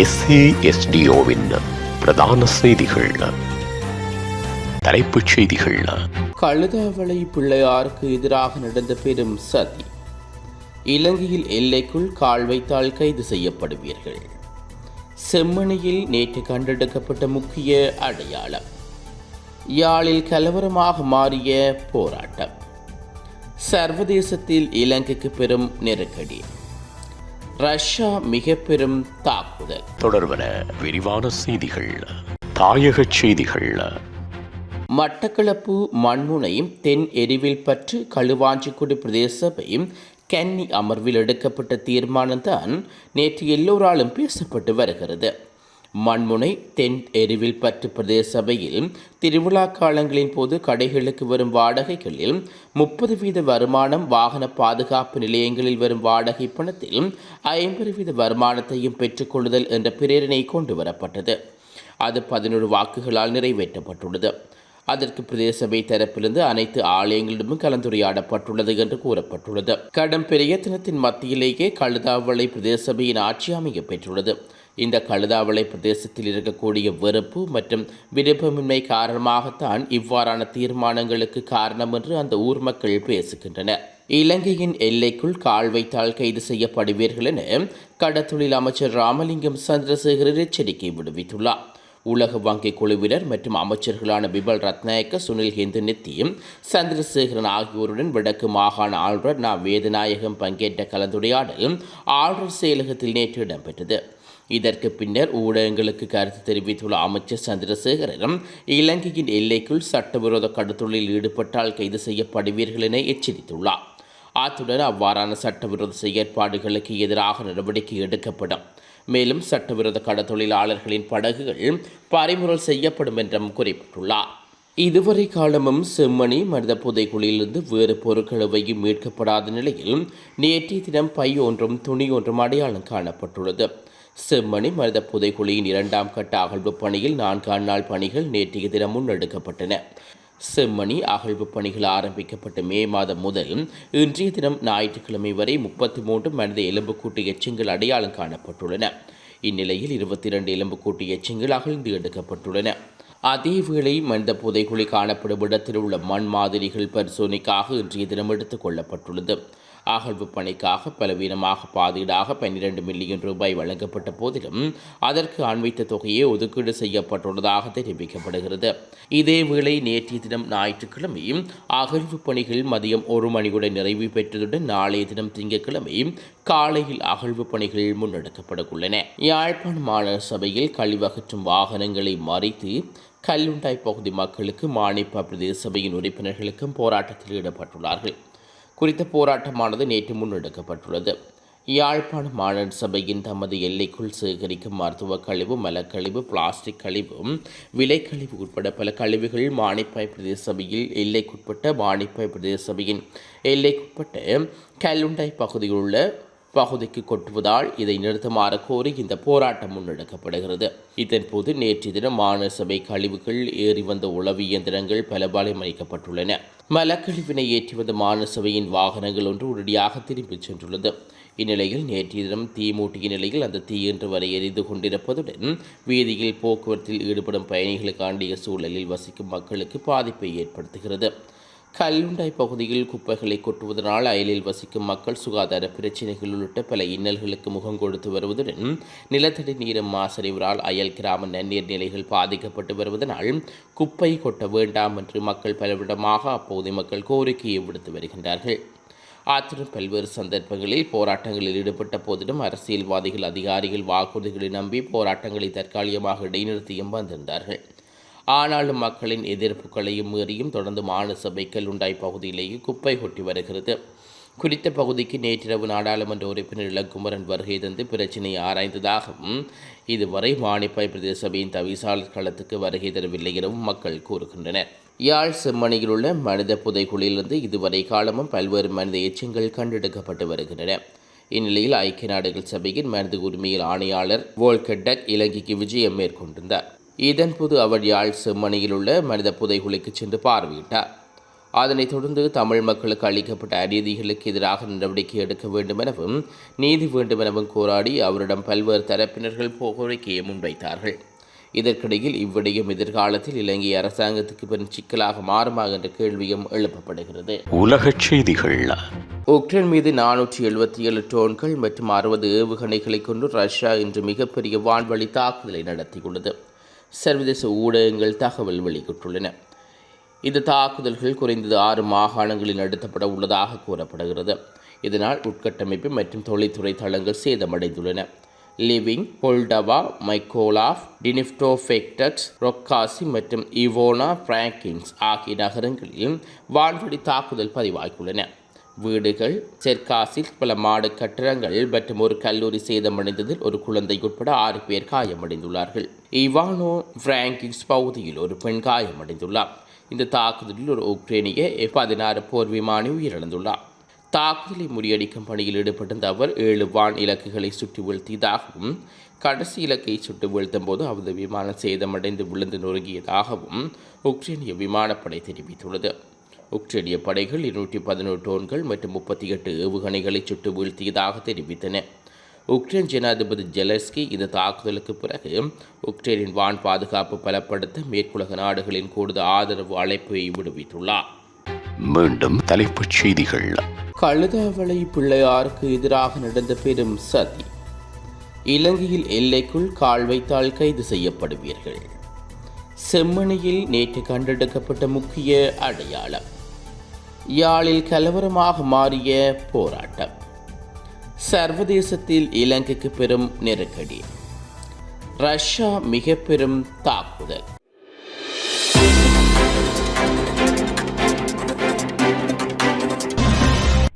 எஸ்ஏஎஸ்டிஓவின் பிரதான செய்திகள். தலைப்புச் செய்திகள். கழுதாவளை பிள்ளையாருக்கு எதிராக நடந்த பெரும் சதி. இலங்கையில் எல்லைக்குள் கால் வைத்தால் கைது செய்யப்படுவீர்கள். செம்மணியில் நேற்று கண்டெடுக்கப்பட்ட முக்கிய அடையாளம். யாழில் கலவரமாக மாறிய போராட்டம். சர்வதேசத்தில் இலங்கைக்கு பெரும் நெருக்கடி. ரஷ்யா மிக பெரும் தாக்குதல். தொடர்பன விரிவான செய்திகள் தாயகச் செய்திகள். மட்டக்களப்பு மண்முனையும் தென் எரிவில் பற்று களுவாஞ்சிக்குடி பிரதேச சபையும் கன்னி அமர்வில் எடுக்கப்பட்ட தீர்மானம்தான் நேற்று எல்லோராலும் பேசப்பட்டு வருகிறது. மண்முனை தென் எரிவில் பற்று பிரதேச சபையில் திருவிழா காலங்களின் போது கடைகளுக்கு வரும் வாடகைகளில் முப்பது வீத வருமானம் வாகன பாதுகாப்பு நிலையங்களில் வரும் வாடகை பணத்தில் ஐம்பது வீத வருமானத்தையும் பெற்றுக்கொள்ளுதல் என்ற பிரேரணை கொண்டு வரப்பட்டது. அது பதினொரு வாக்குகளால் நிறைவேற்றப்பட்டுள்ளது. அதற்கு பிரதேச சபை தரப்பிலிருந்து அனைத்து ஆலயங்களிடமும் கலந்துரையாடப்பட்டுள்ளது என்று கூறப்பட்டுள்ளது. கடும் பிரயத்தனத்தின் மத்தியிலேயே கழுதாவளை பிரதேச சபையின் ஆட்சி அமைய பெற்றுள்ளது. இந்த கழுதாவளை பிரதேசத்தில் இருக்கக்கூடிய வெறுப்பு மற்றும் விருப்பமின்மை காரணமாகத்தான் இவ்வாறான தீர்மானங்களுக்கு காரணம் என்று அந்த ஊர் மக்கள் பேசுகின்றனர். இலங்கையின் எல்லைக்குள் கால் வைத்தால் கைது செய்யப்படுவீர்கள் என கடத்தொழில் அமைச்சர் ராமலிங்கம் சந்திரசேகரர் எச்சரிக்கை விடுவித்துள்ளார். உலக வங்கி குழுவினர் மற்றும் அமைச்சர்களான பிபல் ரத்நாயக்க சுனில் ஹிந்து நித்தியும் சந்திரசேகரன் ஆகியோருடன் வடக்கு மாகாண ஆளுநர் நா. வேதநாயகம் பங்கேற்ற கலந்துரையாடல் ஆளுநர் செயலகத்தில் நேற்று இடம்பெற்றது. இதற்கு பின்னர் ஊடகங்களுக்கு கருத்து தெரிவித்துள்ள அமைச்சர் சந்திரசேகரனும் இலங்கையின் எல்லைக்குள் சட்டவிரோத கடத்தொழில் ஈடுபட்டால் கைது செய்யப்படுவீர்கள் என எச்சரித்துள்ளார். அத்துடன் அவ்வாறான சட்டவிரோத செயற்பாடுகளுக்கு எதிராக நடவடிக்கை எடுக்கப்படும். மேலும் சட்டவிரோத கடத்தொழிலாளர்களின் படகுகள் பறிமுதல் செய்யப்படும் என்றும் குறிப்பிட்டுள்ளார். இதுவரை காலமும் செம்மணி மனித புதைக்குழியிலிருந்து வேறு பொருட்கள் எவையும் மீட்கப்படாத நிலையில் நேற்றைய தினம் பை ஒன்றும் துணி ஒன்றும் அடையாளம் காணப்பட்டுள்ளது. செம்மணி மனித புதைக்குழியின் இரண்டாம் கட்ட அகழ்வு பணியில் நான்காம் நாள் பணிகள் நேற்றைய தினம் முன்னெடுக்கப்பட்டன. செம்மணி அகழ்வு பணிகள் ஆரம்பிக்கப்பட்ட மே மாதம் முதல் இன்றைய தினம் ஞாயிற்றுக்கிழமை வரை முப்பத்தி மூன்று மனித எலும்புக்கூட்டு எச்சங்கள் அடையாளம் காணப்பட்டுள்ளன. இந்நிலையில் இருபத்தி இரண்டு எலும்புக்கூட்டு எச்சங்கள் அகழ்ந்து எடுக்கப்பட்டுள்ளன. அதேவேளை மனித புதைகுழி காணப்படும் இடத்தில் உள்ள மண் மாதிரிகள் பரிசோதனைக்காக இன்றைய தினம் எடுத்துக் கொள்ளப்பட்டுள்ளது. அகழ்வு பணிக்காக பலவீனமாக பாதியீடாக பன்னிரண்டு மில்லியன் ரூபாய் வழங்கப்பட்ட போதிலும் அதற்கு அண்மைத்த தொகையே ஒதுக்கீடு செய்யப்பட்டுள்ளதாக தெரிவிக்கப்படுகிறது. இதேவேளை நேற்றைய தினம் ஞாயிற்றுக்கிழமை அகழ்வு பணிகள் மதியம் ஒரு மணியுடன் நிறைவு பெற்றதுடன் நாளைய தினம் திங்கட்கிழமை காலையில் அகழ்வு பணிகள் முன்னெடுக்கப்பட உள்ளன யாழ்ப்பாண மாநகர சபையில் கழிவகற்றும் வாகனங்களை மறைத்து கல்லுண்டாய் பகுதி மக்களுக்கு மானிப்ப பிரதேச சபையின் உறுப்பினர்களுக்கும் போராட்டத்தில் ஈடுபட்டுள்ளார்கள். குறித்த போராட்டமானது நேற்று முன்னெடுக்கப்பட்டுள்ளது. யாழ்ப்பாண மாநில சபையின் தமது எல்லைக்குள் சேகரிக்கும் மருத்துவ கழிவு மலக்கழிவு பிளாஸ்டிக் கழிவு விலைக்கழிவு உட்பட பல கழிவுகள் மானிப்பாய் பிரதேச சபையில் எல்லைக்குட்பட்ட மானிப்பாய் பிரதேச சபையின் எல்லைக்குட்பட்ட கல்லுண்டாய் பகுதியில் உள்ள பகுதிக்கு கொட்டுவதால் இதை நிறுத்துமாறு கோரி இந்த போராட்டம் முன்னெடுக்கப்படுகிறது. இதன்போது நேற்று தினம் மாநில சபை கழிவுகள் ஏறி வந்த உளவு இயந்திரங்கள் பலபாலை அமைக்கப்பட்டுள்ளன மலக்கழிவினை ஏற்றி வந்த சபையின் வாகனங்கள் ஒன்று உடனடியாக திரும்பிச் சென்றுள்ளது. இந்நிலையில் நேற்றைய தினம் தீ மூட்டிய நிலையில் அந்த தீ இன்று வரை எரிந்து கொண்டிருப்பதுடன் வீதியில் போக்குவரத்தில் ஈடுபடும் பயணிகளுக்காண்டிய சூழலில் வசிக்கும் மக்களுக்கு பாதிப்பை ஏற்படுத்துகிறது. கல்லுண்டாய் பகுதியில் குப்பைகளை கொட்டுவதனால் அயலில் வசிக்கும் மக்கள் சுகாதார பிரச்சினைகள் உள்ளிட்ட பல இன்னல்களுக்கு முகம் கொடுத்து வருவதுடன் நிலத்தடி நீரும் மாசறிவரால் அயல் கிராம நன்னீர் நிலைகள் பாதிக்கப்பட்டு வருவதனால் குப்பை கொட்ட வேண்டாம் என்று மக்கள் பலவிடமாக அப்பகுதி மக்கள் கோரிக்கையை விடுத்து வருகின்றார்கள். ஆற்றின் பல்வேறு சந்தர்ப்பங்களில் போராட்டங்களில் ஈடுபட்ட போதிலும் அரசியல்வாதிகள் அதிகாரிகள் வாக்குறுதிகளை நம்பி போராட்டங்களை தற்காலிகமாக இடைநிறுத்தியும் வந்திருந்தார்கள். ஆனாலும் மக்களின் எதிர்ப்புகளையும் மீறியும் தொடர்ந்து மாநிலசபை கல்லுண்டாய் பகுதியிலேயே குப்பை கொட்டி வருகிறது. குறித்த பகுதிக்கு நேற்றிரவு நாடாளுமன்ற உறுப்பினர் இளங்குமரன் வருகை தந்து பிரச்சினையை ஆராய்ந்ததாகவும் இதுவரை மானிப்பாய் பிரதேச சபையின் தவிசாளர் களத்துக்கு வருகை தரவில்லை எனவும் மக்கள் கூறுகின்றனர். யாழ் செம்மணியில் உள்ள மனித புதைக்குழியிலிருந்து இதுவரை காலமும் பல்வேறு மனித எச்சங்கள் கண்டெடுக்கப்பட்டு வருகின்றன. இந்நிலையில் ஐக்கிய நாடுகள் சபையின் மனித உரிமையில் ஆணையாளர் வோல்கெட்டக் இலங்கைக்கு விஜயம் மேற்கொண்டிருந்தார். இதன்போது அவர் யாழ் செம்மணியில் உள்ள மனித புதைகுழிக்கு சென்று பார்வையிட்டார். அதனைத் தொடர்ந்து தமிழ் மக்களுக்கு அளிக்கப்பட்ட அநீதிகளுக்கு எதிராக நடவடிக்கை எடுக்க வேண்டும் எனவும் நீதி வேண்டும் எனவும் கோராடி அவரிடம் பல்வேறு தரப்பினர்கள் கோரிக்கையை முன்வைத்தார்கள். இதற்கிடையில் இவ்விடயம் எதிர்காலத்தில் இலங்கை அரசாங்கத்துக்கு பெரும் சிக்கலாக மாறுமா என்ற கேள்வியும் எழுப்பப்படுகிறது. உலகச் செய்திகள். உக்ரைன் மீது நானூற்றி எழுபத்தி ஏழு டோன்கள் மற்றும் அறுபது ஏவுகணைகளை கொண்டு ரஷ்யா இன்று மிகப்பெரிய வான்வழி தாக்குதலை நடத்தியுள்ளது. சர்வதேச ஊடகங்கள் தகவல் வெளியிட்டுள்ளன. இந்த தாக்குதல்கள் குறைந்தது ஆறு மாகாணங்களில் நடத்தப்பட உள்ளதாக கூறப்படுகிறது. இதனால் உட்கட்டமைப்பு மற்றும் தொழில்துறை தளங்கள் சேதமடைந்துள்ளன. லிவிங் பொல்டவா மைக்கோலாஃப் டினிஃப்டோஃபெக்டக்ஸ் ரொக்காசி மற்றும் இவோனா பிராங்கிங்ஸ் ஆகிய நகரங்களிலும் வான்வழி தாக்குதல் பதிவாகியுள்ளன. வீடுகள் செர்காசில் பல மாடு கட்டிடங்கள் மற்றும் ஒரு கல்லூரி சேதமடைந்ததில் ஒரு குழந்தை உட்பட ஆறு பேர் காயமடைந்துள்ளார்கள். இவானோ பிராங்கிஸ் பகுதியில் ஒரு பெண் காயமடைந்துள்ளார் இந்த தாக்குதலில் ஒரு உக்ரைனிய பதினாறு போர் விமானி உயிரிழந்துள்ளார் தாக்குதலை முறியடிக்கும் பணியில் ஈடுபட்டிருந்த அவர் ஏழு வான் இலக்குகளை சுற்றி வீழ்த்தியதாகவும் கடைசி இலக்கை சுட்டு வீழ்த்தும் போது அவரது விமானம் சேதமடைந்து விழுந்து நொறுங்கியதாகவும் உக்ரைனிய விமானப்படை தெரிவித்துள்ளது. உக்ரைனிய படைகள் இருநூற்றி பதினோரு டோன்கள் மற்றும் முப்பத்தி எட்டு ஏவுகணைகளை சுட்டு வீழ்த்தியதாக தெரிவித்தன. உக்ரைன் ஜனாதிபதி ஜெலஸ்கி இந்த தாக்குதலுக்கு பிறகு உக்ரைனின் வான் பாதுகாப்பு பலப்படுத்த மேற்குலக நாடுகளின் கூடுதல் ஆதரவு அழைப்பை விடுவித்துள்ளார். மீண்டும் தலைப்புச் செய்திகள். கழுதாவளை பிள்ளையாருக்கு எதிராக நடந்த பெரும் சதி. இலங்கையில் எல்லைக்குள் கால் வைத்தால் கைது செய்யப்படுவீர்கள். செம்மணியில் நேற்று கண்டெடுக்கப்பட்ட முக்கிய அடையாளம். யாழில் கலவரமாக மாறிய போராட்டம். சர்வதேசத்தில் இலங்கைக்கு பெரும் நெருக்கடி. ரஷ்யா மிக பெரும் தாக்குதல்.